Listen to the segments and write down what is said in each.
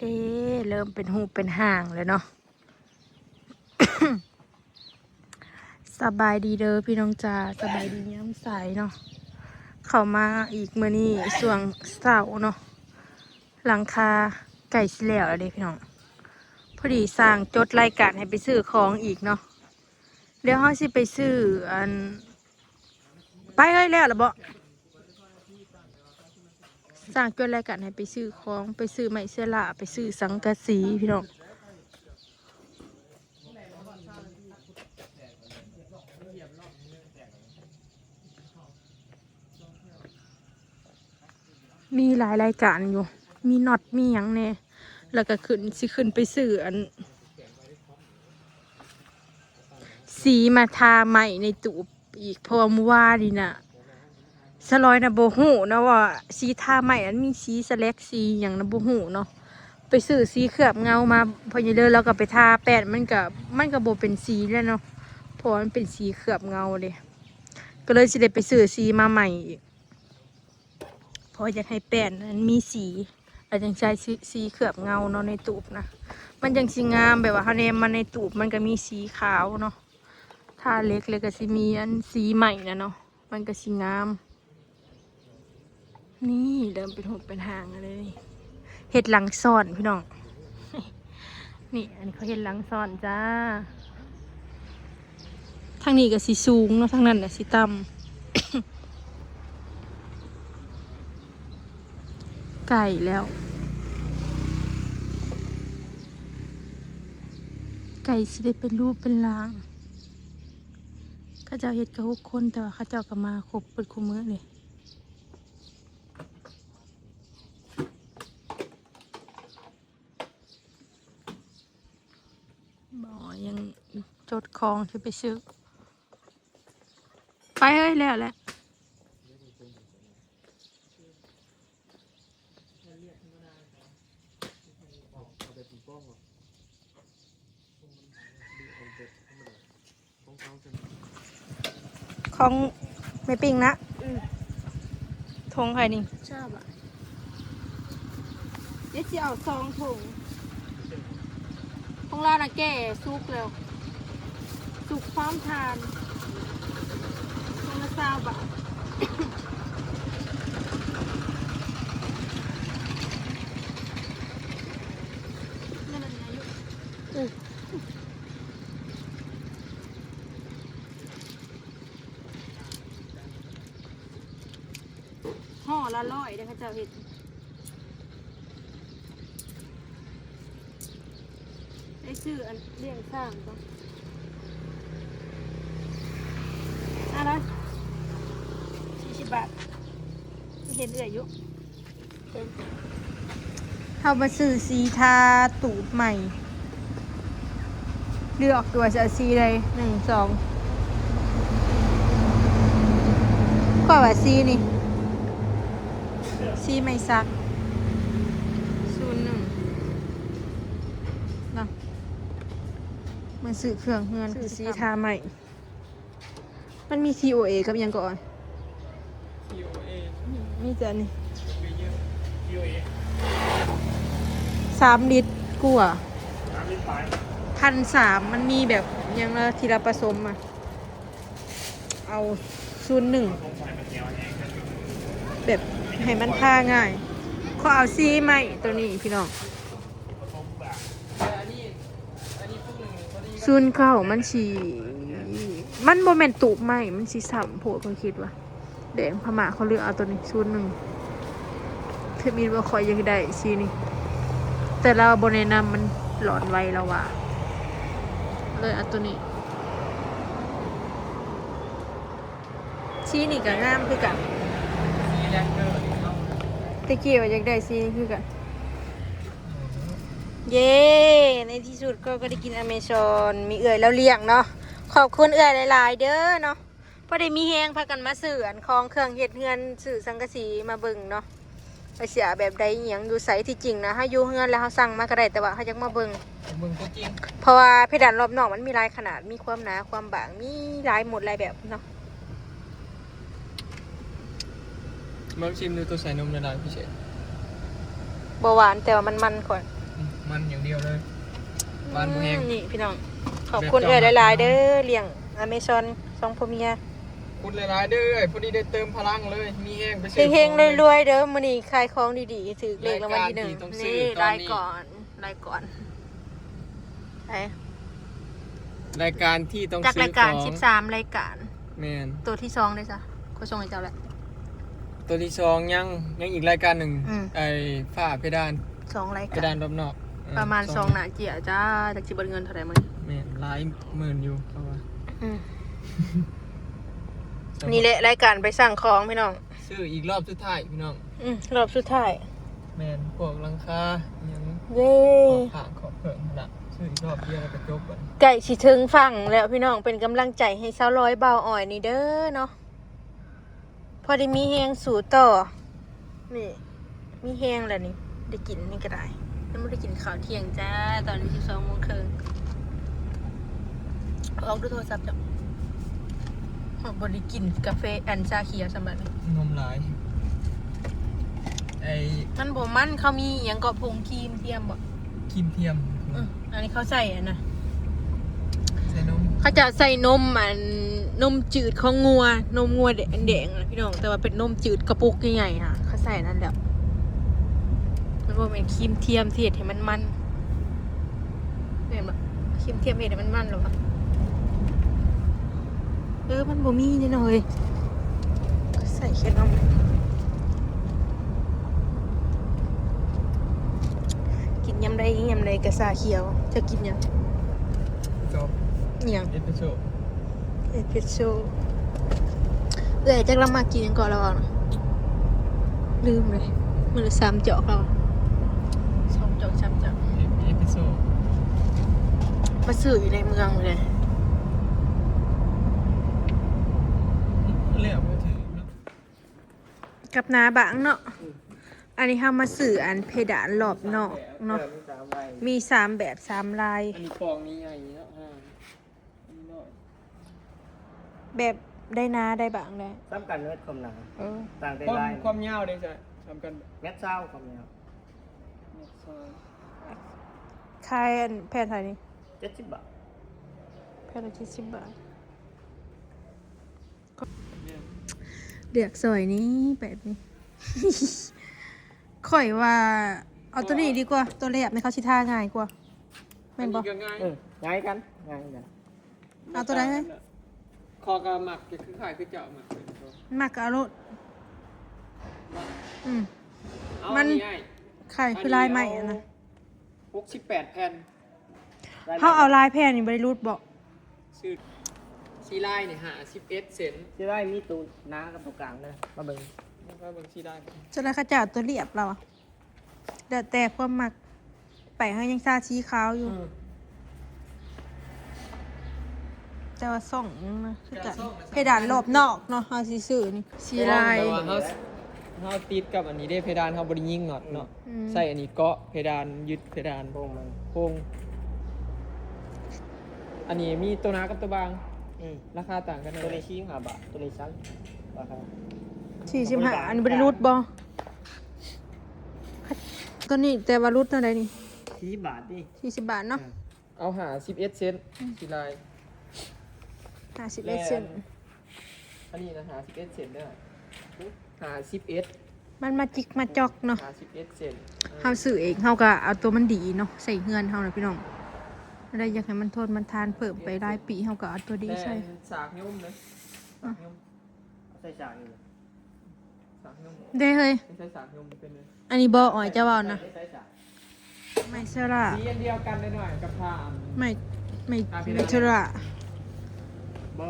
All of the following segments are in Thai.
เด้เริ่มเป็นหูเป็นห่างเลยเนาะ สบายดีเด้อพี่น้องจ้าสบายดีย้ำใสเนาะ เข้ามาอีกเมื่อนี้ส่วงเสาเนาะ หลังคาไก่สิแล้วแล้วเด้พี่น้อง พอดีสร้างจดรายการให้ไปซื้อของอีกเนาะเดี๋ยวเขาสิไปซื้ออัน ไปเฮ้ยแล้วหรอบ่ สร้างจดรายการให้ไปซื้อของไปซื้อไม้เสลาไปซื้อสังกะสีพี่น้องมีหลายรายการอยู่ มีน็อตมีหยังแน่แล้วก็ขึ้นสิขึ้นไปซื้ออัน สีมาทาใหม่ในตูบอีกเพราะว่าเมื่อวานนี่นะ สลอยนะโบหูนะว่าสีทาใหม่นั้นมีสีสแลกสีอย่างนะโบหูเนาะไปซื้อสีเคลือบเงามาพอเยเลยแล้วก็ไปทาแป้นมันก็มันก็โบเป็นสีแล้วเนาะเพราะมันเป็นสีเคลือบเงาเลยก็เลยจะได้ไปซื้อสีมาใหม่อีกพราะอยากให้แป้นนั้นมีสีแล้วจังใช้สีเคลือบเงาเนาะในตูบนะมันยังสีงามแบบว่าเขาเนมมาในตูบมันก็มีสีขาวเนาะถ้าเล็กเลยก็สิมีอันสีใหม่นะเนาะมันก็สีงาม นี่เริ่มเป็นหดเป็นหางเลยเห็ดหลังซ่อนพี่น้อง นี่อันนี้เขาเห็ดหลังซ่อนจ้า ทางนี้ก็สีสูงเนาะทางนั้นน่ะสีต่ำไก่แล้ว ไก่สิได้เป็นรูปเป็นร่างข้าเจ้าเฮ็ดกับหกคนแต่ว่าเข้าเจ้าก็มาครบเปิดคุมือเลยบ่ยัง จดคองที่ไปซื้อ ไปเฮ้ยแล้วแหละของไม่ปิ้งนะทงใครนี่ชอบอะเดี๋ยวจะเอาซองถุงของเรานะแก่ซุกแล้ว ซุกพร้อมทานทงละซาบะห่อละร้อยเด้อค่ะเจ้าเห็ดได้ซื้ออันเลี้ยงสร้างปะ อะไรสี่สิบบาทเห็นเอื่อยอยู่เขามาซื้อสีทาตูบใหม่ เลือกตัวจะเอาสีใดหนึ่งสองก็ว่าสีนี่สีไม่ซักศูนย์หนึ่งเนาะมันสื่อเครื่องเงินคือสีทาใหม่ มันมี TOA กับหยังก่อน TOA มีแต่นี่ TOA สามลิตรกว่าน้ำลิ้นปลายพันสามมันมีแบบหยังละทีละผสมอะ เอาศูนย์หนึ่งลงไปมันเหนียวแห้งกันแบบให้มันท่าง่ายขอเอาซีใหม่ตัวนี้พี่น้องผสมแบบซุนเข้ามันสี มันโมเมนตูบใหมมันสีสัมโพดคนคิดว่าแดงพม่าเขาเลือกเอาตัวนี้ซุนหนึ่งเทมินว่าคอยยังได้ซีนี่แต่เราบนแนะนำมันหลอนไวแล้วว่ะเลยเอาตัวนี้ซีนี่ก็งามคือกันตะเกียบอยากได้ซีนี่คือกัน เย้ ในที่สุดก็ก็ได้กินอเมซอน มีเอื่อยแล้วเลี้ยงเนาะ ขอบคุณเอื่อยหลาย ๆ เด้อเนาะพอได้มีแฮงพากันมาสื่ออันของเครื่องเฮ็ดเฮือนสื่อสังกะสีมาเบิ่งเนาะไปเสียแบบใดอหยังดูใสที่จริงนะถ้าอยู่เฮือนแล้วเขาสั่งมาก็ได้แต่ว่าเขาอยากมาเบิ่งมึงก็จริงเพราะว่าเพดานรอบนอกมันมีหลายขนาดมีความหนาความบางมีหลายหมดหลายแบบเนาะมาชิมดูตัวใส่นมในร้านพิเศษบ่หวานแต่ว่ามันมันก่อนมมันอย่างเดียวเลยบานบุแหงอืมนี่พี่น้อง ขอบคุณเอ๋ยหลาย ๆ เด้อเลี้ยงอเมซอนสองพ่อเมียคุณหลายๆเด้อพอดีได้เติมพลังเลย มีแห้งไปซื้อเฮงของๆรวยๆเด้อมื้อนี้ขายของดีๆถือเลขรางวัลที่หนึ่งรายการที่ต้องซื้อนี่ตอนรายนี้ก่อนรายก่อนไอ้รายการที่ต้องจากซื้อรายการของ13รายการแมนตัวที่สองได้จ้ะเขาส่งให้เจ้าแหละตัวที่สองยังยังอีกรายการหนึ่งอืมไอ้ฝ้าเพดานสองรายเพกาดารนรอบนอกเประมาณสองหนาเจียจ้าจากจิบเงินเท่าไหร่มั้งแมนหลายหมื่นอยู่เพราะว่านี่แหละรายการไปสั่งของพี่น้องซื้ออีกรอบสุดท้ายพี่น้อง อืมรอบสุดท้ายแมนพวกหลังคายังเย้ขอบผางขอบเผิงนะซื้ออีกรอบเดียวแล้วก็จบก่อนไก่สิถึงฝั่งแล้วพี่น้องเป็นกำลังใจให้สาวร้อยเบาอ่อยนี่เด้อเนาะพอได้มีแหงสู่ต่อนี่มีแหงแล้วนี่ได้กินนี่ก็ได้ยังไม่ได้กินข้าวเที่ยงจ้าตอนนี้สิบสองโมงครึ่ง ออกดูโทรศัพท์จ้ะออกบริกินกาแฟอันชาเขียวสำหรับนี้นมหลายไอ้มันบ่มันเขามีอหย่างเกาะพงครีมเทียมบ่ครีมเทียมอืออันนี้เขาใส่อันนะใส่นมเขาจะใส่นมอันนมจืดของงัวนมงัวแดงแดงๆนะพี่น้องแต่ว่าเป็นนมจืดกระปุกใหญ่ๆค่ะเขาใส่นั่นแหละมันว่าเป็นครีมเทียมที่เฮ็ดให้มันมันเห็นปะครีมเทียมเฮ็ดให้มันมันหรอวะ เออมันบ่มีนี่หน่อยเขาใส่แค่นมกินยำใดยำใดกระซาเขียว จะกินยังจบอิหยังเอสเปรสโซ่เอสเปรสโซ่เอ้ยจักเรามากินกันก่อนแล้วอะลืมเลยมือละสามจอกเราสองจอกสามจอกเอสเปรสโซ่มาซื้ออยู่ในเมืองเลยเรียกว่าถือเนาะ กับนาบังเนาะ อันนี้เรามาสื่ออันเพดานรอบนอกเนาะมีสามแบบสามลาย อันนี้ฟองนี้ใหญ่เนาะอ่าอันนี้น้อยแบบได้นาได้บังได้ซ้ำกันเนื้อความหนาเออ ต่างแต่ความลายความยาวได้จ้ะทำกันเม็ดเศร้าความยาวคายอันแผ่นไทยนี่เจ็ดสิบบาท แผ่นละเจ็ดสิบบาท เดือกสวยนี้แบบนี้ ข่อยว่า เอาตัวนี้ดีกว่า ตัวแรกในเขาชิท่าง่ายกว่าแม่นบออัก็ง่ายเออง่ายกันง่ายกันเอาตัวใดไหมคอกระหมักจะคือขายคือเจาะหมักเป็นตัวมากกะรถอืม เอามันอัง่ายไข่คือลายใหม่อะนะหกสิบแปดแผ่นเขาเอาลายแผ่นนี่บริรูดบอกชื่อ ซีไลน์เนี่ยหาสิบเอ็ดเซนที่ได้มีตูน้ากับตัวกลางเลยมาเบิ่งแล้วก็เบิ่งซีไลน์จะได้ข้าเจ้าตัวเรียบเราอะเดี๋ยวแต่ความมักไปให้ยังซาชี้ขาวอยู่ แต่ว่าส่องนะคือกันเพดานรอบนอกเนาะเอาสีสื่อนี่สีลาย แต่ว่าเขาเขาติดกับอันนี้ได้เพดานเขาบริยิงน็อตเนาะอืม ใส่อันนี้เกาะเพดานยึดเพดานโป่งมันโค้งอันนี้มีตัวหนากับตัวบาง อืมราคาต่างกันตัวเลนี้ยชี้ห้าบาทตัวนี้ชั้นราคาสี่สิบห้าอันนี้บริรูดบอตัวนี้แต่ว่ารูดเท่าไหร่นี่ชี้บาทดิสี่สิบบาทเนาะเอาหาสิบเอ็ดเซนซีไลน์ห้าสิบเอ็ดเซนอันนี้นะหาสิบเอ็ดเซนได้หาสิบเอ็ดมันมาจิกมาจอกเนาะหาสิบเอ็ดเซนเฮาสื่อเองเฮาก็เอาตัวมันดีเนาะใส่เฮือนเฮานะพี่น้อง อะไรอยากให้มันทนมันทานเพิ่มไปรายปีเฮาก็เอาตัวดีแต่ใส่สากยุ่มเลยสากยุ่มใส่ฉากอยู่สากยุ่มได้เฮ้ยไม่ใช่สากยุ่มเป็นเลยอันนี้บ่อ่อยจะเว้านะใส่ฉากไม่เชระสีอันเดียวกันเลยหน่อยกับผ้าอันไม่ไม่อะพี่ไม่เชระบ่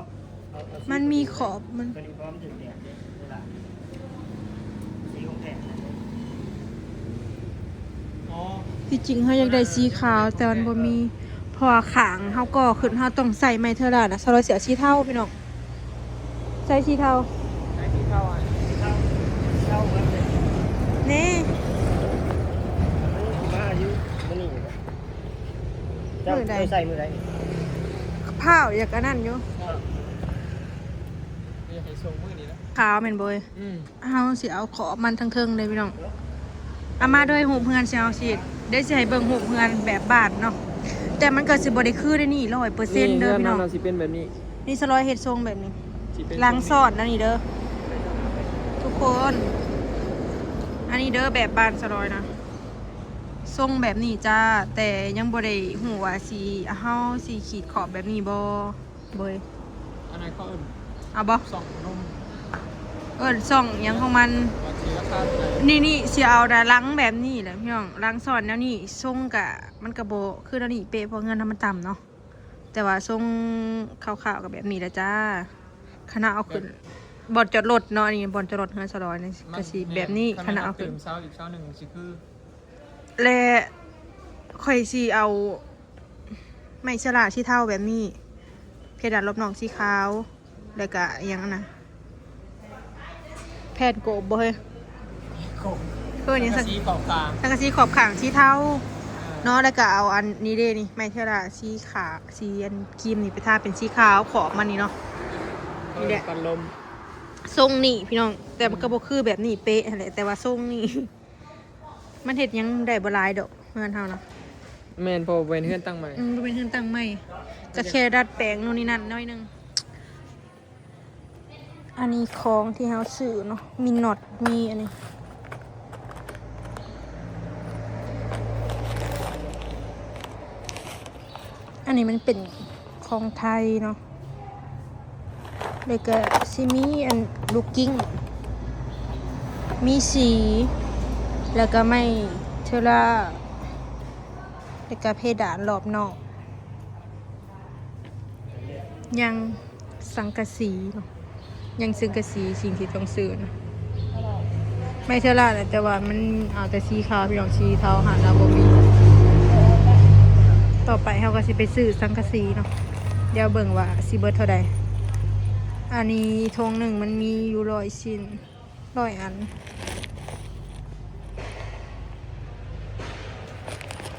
เอาเอาสีมันมีขอบมันตัวนี้พร้อมถึงแดดเนี่ยเวลาสีของแผ่นนะอ๋อที่จริงเฮาอยากได้สีขาวแต่มันบ่มีเพอขางเฮาก็ขึ้นเฮาต้องใส่ไม้เทอระนะสำหรับเสียสีเทาพี่น้องใส่สีเทาใช้ที่เข้าอะเศร้าเศร้าเบิ่งเลยแน่อันนี้คือมาอายุมันนี่อยู่เจ้าเคยใส่มือไหนผ้าวอยากอันนั้นอยู่นี่ให้ทรงมือนี้แล้วขาวแม่นบ่เอ้ยอืมเฮาสิเอาขอบมันทั้งเทิงเลยพี่น้องเอามาด้วยหูเพื่อนสิเอาสิมได้สิให้เบิ่งหูเพื่อนแบบบ้านเนาะ แต่มันก็สิบ่ได้คือได้นี่ร้อยเปอร์เซ็นต์เด้อพี่น้องเราสิเป็นแบบนี้ นี่สลอยเฮ็ดทรงแบบนี้สิเป็นล้างซอดนะนี่เด้อ ทุกคน อันนี้เด้อแบบบ้านสลอยนะทรงแบบนี้จ้า แต่ยังบ่ได้หูว่าสีเฮาสีขีดขอบแบบนี้บ่เบยอันไหนเขาเอิ้นเอาบ่สองนมเอิ้นส่องหยังของมันว่าสิราคา เท่าไหร่นี่นี่สิเอาดาล้างแบบนี้แหละพี่น้องล้างซอดแนวนี้ทรงกะมันกะโบคือแนวนี้เป๊ะเพราะเงินทำมันต่ำเนาะแต่ว่าทรงขาวๆกับแบบนี้แหละจ้าคณะเอาขึ้นบอลจอดรถเนาะอันนี่บอลจอดรถเฮือนสลอยนี่ก็สิแบบนี้คณะเอาขึ้นเช้าอีกเช้าหนึ่งสิคือและค่อยสิเอา ไม่ฉลาดที่เท่าแบบนี้ เพดานลบหนองสีขาวแล้วก็อิหยังนะแผ่นโกบบ่เฮ้ยโกงเพื่อนยังสักสีขอบกลางสังกะสีขอบขางสีเท่าเนาะแล้วก็เอาอันนี้เด้นี่ไม่เท่าไรสีขาวสีอันครีมนี่ไปทาเป็นสีขาวขอบมันนี่เนาะนี่แหละกันลมทรงนี่พี่น้อง แต่มันก็บ่คือแบบนี้เป๊ะนั่นแหละแต่ว่าทรงนี่ มันเห็ดหยังได้บ่หลายดอกเงินเท่าเนาะแมนพอเป็นเพื่อนตั้งใหม่อืมบ่เป็นเครื่องตั้งใหม่ก็แค่ดัดแปลงนู่นนี่นั่นน้อยหนึงอันนี้ของที่เฮาซื้อเนาะมีน็อตมีอันนี้ อันนี้มันเป็นของไทยเนาะแล้วก็ซิมีอันลูกกิ้ง มีสี แล้วก็ไม่เทอร่าแล้วก็เพดานรอบนอก ยังสังกะสีเนาะยังสังกะสีสิ่งที่ต้องซื้อนะไม่เทอร่าแหละแต่ว่ามันเอาแต่สีขาวพี่น้องสีเทาหาลาบมี ต่อไปเขาก็สิไปซื้อสังกะสีเนาะเดี๋ยวเบิ่งว่าสิเบิร์ดเท่าใดอันนี้ทงหนึ่งมันมีอยู่ร้อยชิ้นร้อยอัน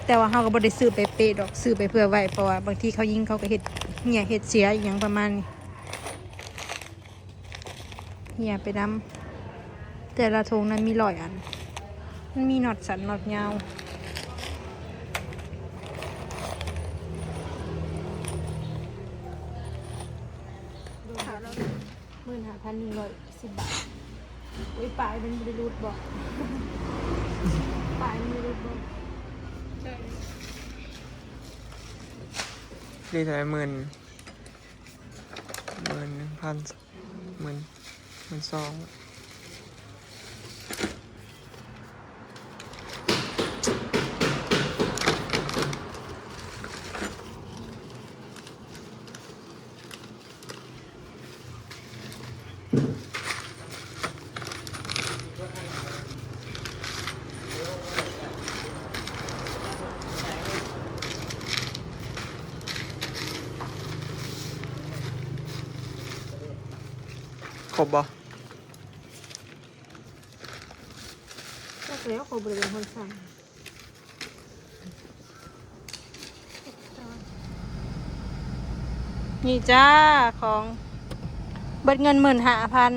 แต่ว่าเขาก็บ่ได้ซื้อไปเป๊ะดอกซื้อไปเพื่อไว้เพราะว่าบางทีเขายิงเขาก็เฮ็ดเหี่ยเฮ็ดเสียอย่างประมาณนี้เหี่ยไปดำแต่ละทงนั้นมีร้อยอัน มันมีหนอดสันหนอดยาว งร้อยสิบบาทโอ้ยปลายมันบริรูดบอกปลายมันบริรูดบอกใช่ดีเท่าไหร่หมื่นหมื่นหนึ่งพันหมื่นหมื่นสอง แล้วเขาบริเวณคนสั่งนี่จ้าของเบิดเงินหมื่นห้าพัน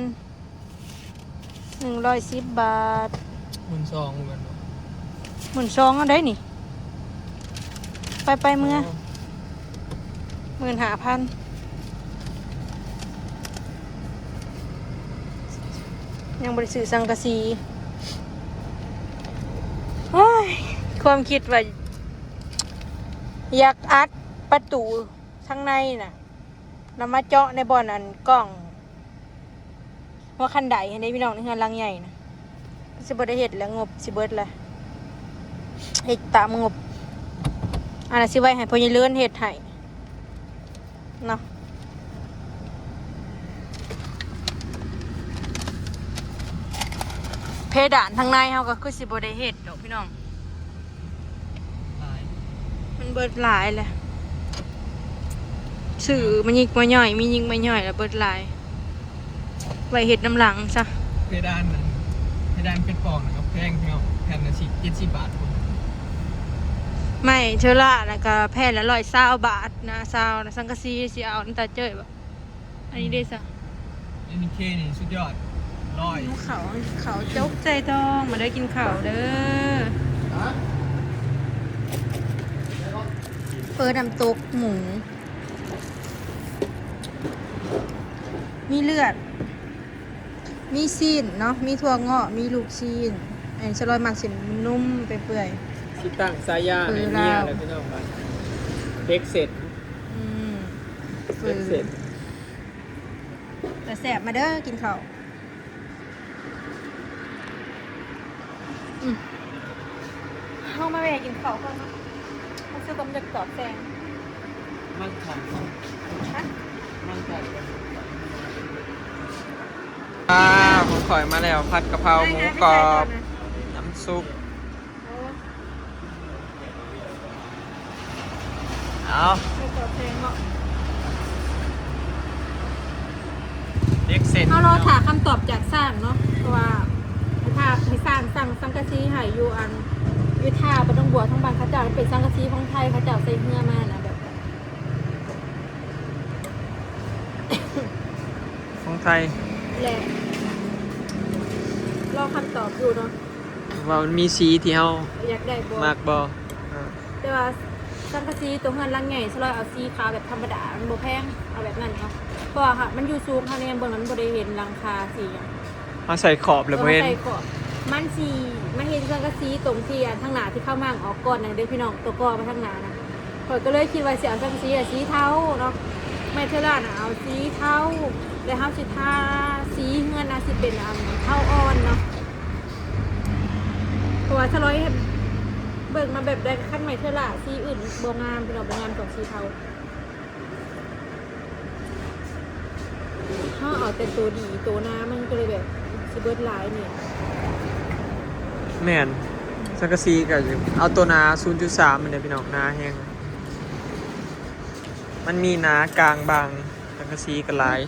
หนึ่งร้อยสิบบาทหมื่นสองเหมือนกันหมื่นสองอันได้นี่ ไปไปเมื่อหมื่นห้าพันยังบริสุทธิ์สังกะสีโอ้ย ความคิดว่า อยากอัดประตูข้างในน่ะแล้วมาเจาะในบ่อนอันกล้องว่าคันใดเห็นได้พี่น้องในเฮือนลังใหญ่นะสิบได้เห็ดแล้วงบสิเบิดลยเห็ดตามงบอันนั้นสิไว้ให้พญเลื่อนเห็ดให้เนาะเพดานทางในเขาก็คือสิบได้เห็ดดอกพี่น้อง มันเบิดหลายแหละสื่อมันยิงมาย่อย มียิงมาย่อยแล้วเบิดหลายไว้เห็ดน้ำหลังซะเพดานนะเพดานเป็นปองนะครับแพงเนาะแผ่นละสิเจ็ดสิบบาทผมไม่เชอร่าแล้วก็แผ่นละร้อยเศร้าบาทนะเศร้านะสังกะสีสิเอาน้ำตาเจ้ยแบบอันนี้ได้ซะอันนี้เคนี่สุดยอดร้อยเขาเขาจกใจทองมาได้กินข้าวเด้อ เปิดน้ำตกหมู มีเลือด มีซีนเนาะ มีถั่วงอกมีลูกซีนอันนี้จะลอยหมักสินนุ่มไปเปื่อยชิตั้งสายยาเออไอ้เนี่ยลาวแล้วพี่น้องไปเด็กเสร็จอืมฝืเด็กเสร็จนแต่แสบมาเด้อกินข้าวอืมเข้ามาแวะกินข้าวก่อนเนาะ เขาซื้อกำจัดตอบแซงมั่งคั่งฮะมั่งคั่งอ่าผมขอยมาแล้ว ผัดกะเพราหมูกรอบ น้ำซุปโอ้เอาไม่ตอบแซงเนาะเด็กเสร็จเขารอถามคำตอบจากสร้างเนาะเพราะว่าถ้าให้สร้างสั่งสังกะสีใหายอยู่อันอ ยุท่าบต้องบัวทั้งบางเขาเจ้าเป็นสังกะสีของไทยเขาเจ้าใส่เนื้อมานะแบบของไทยแหละรอคำตอบอยู่เนาะว่ามันมีสีที่เฮาอยากได้บัวมากบ่อ่าแต่ว่าสังกะสีตัวเงินลังใหญ่สลอยเอาสีขาวแบบธรรมดามันบ่แพงเอาแบบนั้นเนาะเพราะว่าค่ะมันอยู่สูงค่ะเนี่ยบนนั้นบ่ได้เห็นหลังคาสีอย่างมาใส่ขอบเลยเอบ่อเห็นใส่ขอบ มันสีมันเห็นสังกะสีตรงที่อันทางหน้าที่เข้ามาออกก่อนนะเด้อพี่น้องตัวก่อมาทางหน้านะข่อยก็เลยคิดว่าเสิเอาสังกะสีอะสีเทาเนาะไม่เท่าไหร่นะเอาสีเทาแล้วเฮาสิทาสีเงินนะสิเป็นอันเทาอ่อนเนาะเพราะว่าถ้าร้อยเบิ่งมาแบบได้ขั้นใหม่เท่าไหร่สีอื่นบ่งามเป็นออกบ่งามกว่าสีเทาถ้าเอาแต่ตัวดีตัวหน้ามันก็เลยแบบสิเบิร์ดหลายเนี่ย แม่นสังกะสีก็เอาตัวหนา 0.3มันเนี่ยพี่น้องหนาแห้งมันมีหนากลางบางสังกะสีก็หลาย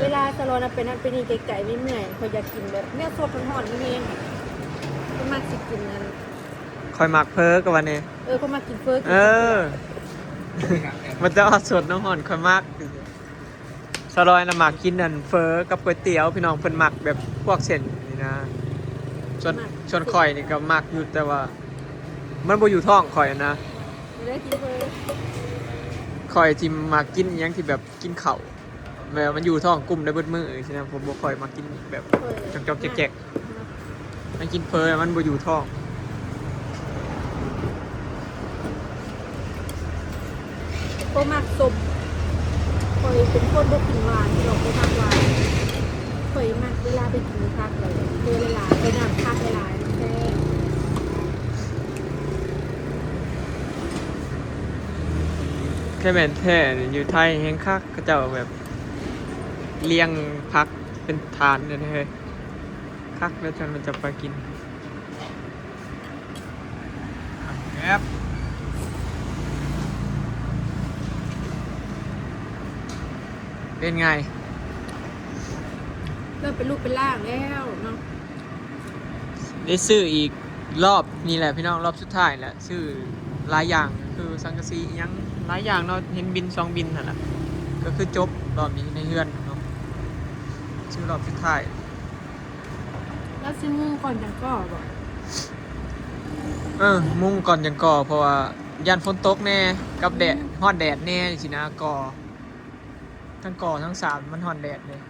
เวลาสโลนเป็นนั่นเป็นนี่ไก่ๆไม่เหนื่อยคอยอยากกินแบบเนื้อสดห่อนๆนี่เองก็มาสิกินนั่นคอยมักเพ้อกับวันนี้ เออก็มากินเฟิร์สเออมันจะเอาสดน้ำห่อนคอยมัก สลอยนะมักกินนั่นเฟอกับก๋วยเตี๋ยวพี่น้องเพิ่นมักแบบพวกเส้นนี่นะส่วนส่วนข่อยนี่ก็มักอยู่แต่ว่า มันบ่อยู่ท้องข่อยนะไม่ได้กินเฟิร์สข่อยที่มักกินอิหยังที่แบบกินเข่าวแบบมันอยู่ท้องกลุ่มได้เบิดมือใช่ไหมผมบ่ค่อยมากินแบบจอกๆแจกๆมันกินเฟอมันบ่อยู่ท้องก็มากสม คยเป็นคนบ่กินหวานที่เราไปทำหวานคอยมากเวลาไปกินคักเลยเจอหลายไปนำคักหลายแค่แค่แม่นแท้อยู่ไทยแฮงคักเขาเจ้าแบบเลี้ยงพักเป็นฐานเลยนะเฮ้ยคักแล้วจนมันจะไปกินแอบ เป็นไง เริ่มเป็นลูกเป็นล่างแล้วเนาะได้ซื้ออีกรอบนี่แหละพี่น้องรอบสุดท้ายแหละซื้อหลายอย่างคือสังกะสีอิหยังหลายอย่างเนาะเห็นบินสองบินนั่นแหละก็คือจบรอบนี้ในเฮือนเนาะซื้อรอบสุดท้ายแล้วซิมูก่อนจังก็บอกเออมุ่งก่อนยังก่อเพราะว่ายันฝนตกแน่กับแดดฮอดแดดแน่สินะก่อ ทั้งก่อทั้งสามมันฮอดแดดเลย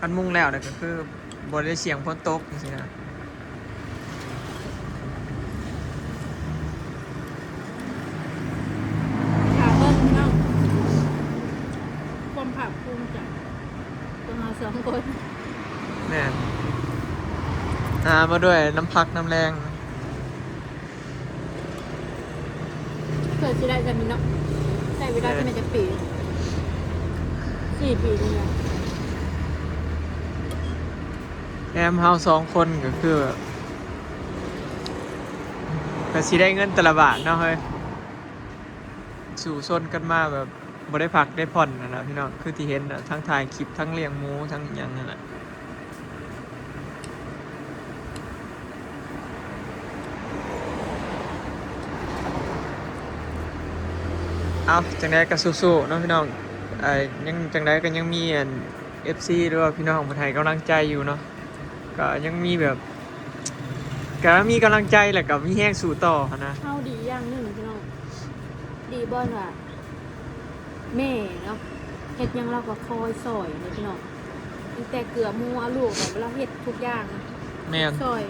คันมุ่งแล้วเนี่ยก็คือบได้เสียงฝนตกสินะขาเบิ้ลเนาะความภาคภูมิใจตัวเราสองคนแน่นหามาด้วยน้ำพักน้ำแรงเกิดที่ได้กันมีเนาะใช้เวลาที่มันจะปี สี่ปีนี่แหละแอมเฮาสองคนก็คือแบบก็สิได้เงินแต่ละบาทเนาะเฮ้ยสู่ซนกันมาแบบบ่ได้พักได้ผ่อนนะนะพี่น้องคือที่เห็นนะทั้งถ่ายคลิปทั้งเลี้ยงหมูทั้งหยังนั่นแหละเอาจังไดก็สู้ๆเนาะพี่น้อง ไอ้ยังจังไดก็ยังมีอัน FC หรือว่าพี่น้องคนไทยกำลังใจอยู่เนาะก็ยังมีแบบก็มีกำลังใจแหละกับมีแห้งสู่ต่อนะเฮาดีอย่างหนึ่งพี่น้องดีบ่อนว่าแม่เนาะเฮ็ดหยังเราก็คอยซอยนี่พี่น้องตั้งแต่เกลือหมูเอาลูกแบบเราเฮ็ดทุกอย่างอะแม่นซอย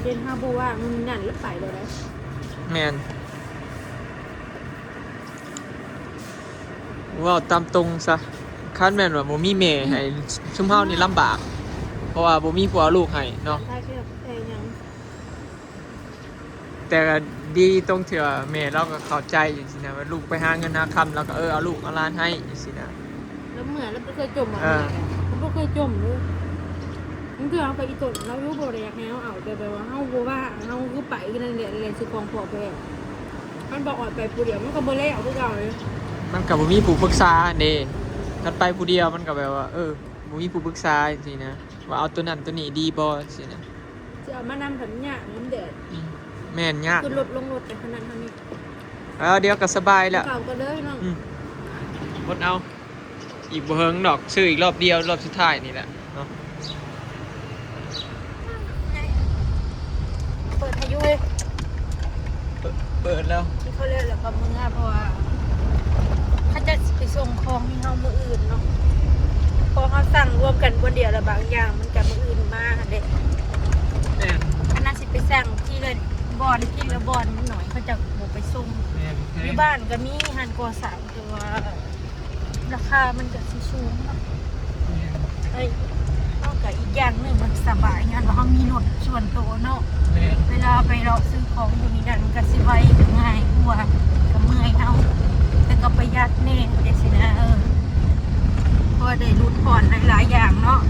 เรียนฮาบ่ว่างมันนั่นแล้วไปเลยนะแม่น ว่าตามตรงซะคันแม่นว่าบ่มีแม่ให้ชุมเฮานี่ลำบาก เพราะว่าบ่มีผัวลูกให้เนาะ ได้แค่แต่หยังแต่ก็ดีตรงที่ว่าแม่เราก็เข้าใจจังซี่นะว่าลูกไปหาเงินหาคำแล้วก็เออเอาลูกเอาหลานให้จังซี่นะ แล้วเหมือนแล้วบ่เคยจมอะเออ มันบ่เคยจมเลยมันคือเอาไปอีตนเราอยู่บ่ได้อยากให้เฮาเอาแต่แบบว่าเฮาบ่ว่าเฮาคือไปกันนั่นแหละเลยสิของพ่อแม่มันบ่ออกไปผู้เดียวมันก็บ่แล้วคือเก่าเลย มันก็บ่มีผู้ปรึกษาเด้คันไปผู้เดียวมันก็แบบว่า เออบ่มีผู้ปรึกษาจังซี่นะ ว่าเอาตัวนั้นตัวนี้ดีบ่จังซี่นะสิเอามานำผันยากน้ำแดดอืมแม่นยากคือลดลงรถไปขนาดนี้เออเดี๋ยวก็สบายแล้วเก่าก็เลยเนาะอืมกดเอา อีกบ่เฮิงดอกซื้ออีกรอบเดียวรอบสุดท้ายนี่แหละเนาะเปิดพายุเลยเปิดเปิดแล้วที่เขาเรียกแล้วก็มือเพราะว่าเขา จะไปส่งของให้เฮามืออื่นเนาะพอเขาสั่งรวมกันบนเดียวแล้วบางอย่างมันกับมืออื่นมาเด็แม่นขนาดสิไปสั่งที่เลยบอนที่ละบอนมันหน่อยเขาจะบอกไปส่งแม่นที่บ้านก็มีหันกว่าสามแต่ว่าราคามันก็สิสูงเนาะ เอ้ยนอกจากอีกอย่างหนึ่งมันสบายงานว่าเขามีรถส่วนตัวเนาะ แม่นเวลาไปเราะซื้อของอยู่นี่นั่นมันก็สิไวก็ง่ายกว่าก็เมื่อยเอา แต่ก็ประหยัดแน่เด็สินะเออเพอได้ลุ้นผ่อนหลายๆอย่างเนาะ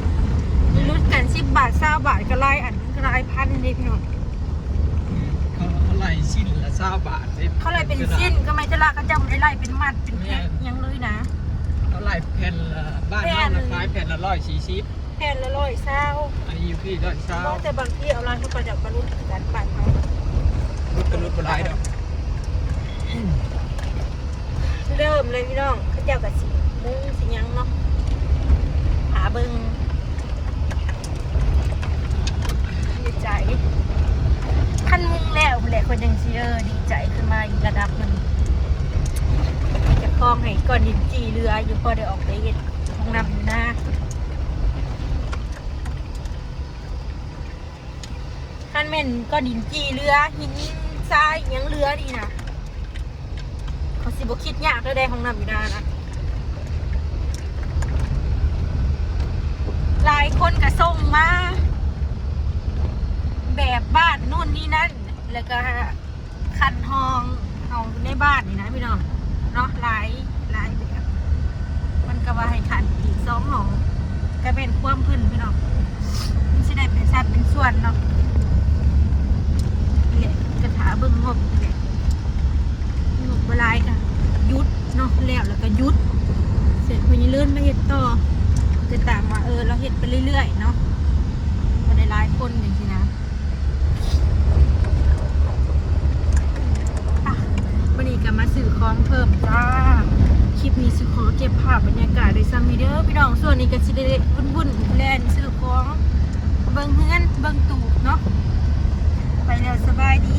ลุ้นกันสิบบาทเศร้าบาทก็ไล่อันก็ไล่พันเลยพี่น้องเขาเขาไล่ชิ้นละ20บาทด้เขาไล่เป็นสิ้นก็ไม่จะละก็จะไม่ได้ไล่เป็นมัดเป็นแพ็คยังเลยนะเขาไล่แผ่นละบ้านแผ่เฮานละขายแผ่นละ140แผ่นละร้อยเศร้าอันนี้อยู่ที่เพราะ120แต่บางที่เอาร้านเขาก็จะมาลุ้นกันบาทเขารุดก็รุดบ่หลายดอก เริ่มเลยพี่น้องเขาเจ้ากับสีมุ้งสียังเนาะหาเบิงดีใจขั้นมุ้งแล้วแหละคนยังซีเออดีใจขึ้นมาอีกระดับหนึ่งจะคล้องให้ก้อนดินจีเรืออยู่พอได้ออกไปเห็ดห้องน้ำอยู่หน้าขั้นเม่นก้อนดินจีเรือหินทรายยังเรือดีนะ สิบคิดยากเลยได้ห้องน้ำอยู่ดานะหลายคนก็ส่งมา แบบบ้านนู่นนี่นั่นแล้วก็คันห้องเอาในบ้านนี่นะพี่น้องเนาะหลายหลายแบบมันก็ว่าให้ขันอีกสองห้องก็เป็นความพื้นพี่น้องมันสิได้เป็นสัดเป็นส่วนเนาะนี่แหละกระถาเบิ่งงบนี่แหละงบลายกัน ยุดเนาะแล้วแล้วก็ยุด เสร็จพอยังเลื่อนมาเห็ดต่อจะตามว่าเออเราเห็ดไปเรื่อยๆเนาะมาได้หลายคนอย่างนี้นะวันนี้ก็มาสื่อของเพิ่มจ้าคลิปนี้สิขอเก็บภาพบรรยากาศได้ซ้ำนี้เด้อพี่น้องส่วนนี้ก็สิได้วุ่นๆแลนซื้อของเบิ่งเฮือนเบิ่งตูบเนาะไปแล้วสบายดี